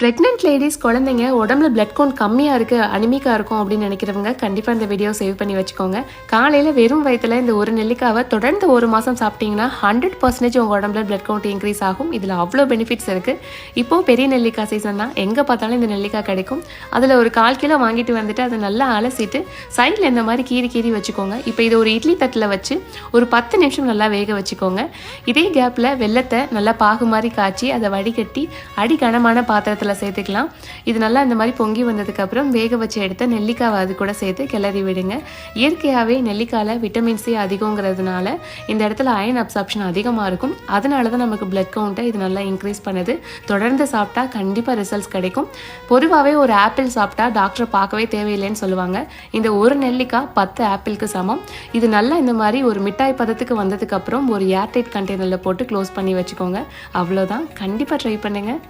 Pregnant ladies குழந்தைங்க உடம்புல blood count கம்மியாக இருக்குது அனிமிக்காக இருக்கும் அப்படின்னு நினைக்கிறவங்க கண்டிப்பாக இந்த வீடியோ சேவ் பண்ணி வச்சுக்கோங்க. காலையில் வெறும் வயத்தில் இந்த ஒரு நெல்லிக்காவை தொடர்ந்து ஒரு மாதம் சாப்பிட்டீங்கன்னா ஹண்ட்ரட் பர்சன்டேஜ் உங்கள் உடம்புல பிளட் கவுண்ட் இன்க்ரீஸ் ஆகும். இதில் அவ்வளோ பெனிஃபிட்ஸ் இருக்குது இப்போது பெரிய நெல்லிக்காய் சீசன் தான். எங்கே பார்த்தாலும் இந்த நெல்லிக்காய் கிடைக்கும். அதில் ஒரு கால் கிலோ வாங்கிட்டு வந்துட்டு அதை நல்லா அலசிட்டு சைடில் இந்த மாதிரி கீறி கீறி வச்சுக்கோங்க. இப்போ இது ஒரு இட்லி தட்டில் வச்சு ஒரு பத்து நிமிஷம் நல்லா வேக வச்சுக்கோங்க. இதே கேப்பில் வெள்ளத்தை நல்லா பாகு மாதிரி காய்ச்சி அதை வடிகட்டி அடி கனமான பாத்திரத்தில் சேர்த்துக்கலாம். இது நல்லா இந்த மாதிரி பொங்கி வந்ததுக்கப்புறம் வேக வச்சு எடுத்த நெல்லிக்காவை அது கூட சேர்த்து கிளறி விடுங்க. இயற்கையாகவே நெல்லிக்காயில் விட்டமின் சி அதிகங்கிறதுனால இந்த இடத்துல அயன் அப்சாப்ஷன் அதிகமாக இருக்கும். அதனால தான் நமக்கு பிளட் கவுண்ட்டை இது நல்லா இன்க்ரீஸ் பண்ணுது. தொடர்ந்து சாப்பிட்டா கண்டிப்பாக ரிசல்ட்ஸ் கிடைக்கும். பொதுவாகவே ஒரு ஆப்பிள் சாப்பிட்டா டாக்டரை பார்க்கவே தேவையில்லைன்னு சொல்லுவாங்க. இந்த ஒரு நெல்லிக்காய் பத்து ஆப்பிளுக்கு சமம். இது நல்லா இந்த மாதிரி ஒரு மிட்டாய் பதத்துக்கு வந்ததுக்கப்புறம் ஒரு ஏர்டைட் கண்டெய்னரில் போட்டு க்ளோஸ் பண்ணி வச்சுக்கோங்க. அவ்வளோதான் கண்டிப்பாக ட்ரை பண்ணுங்கள்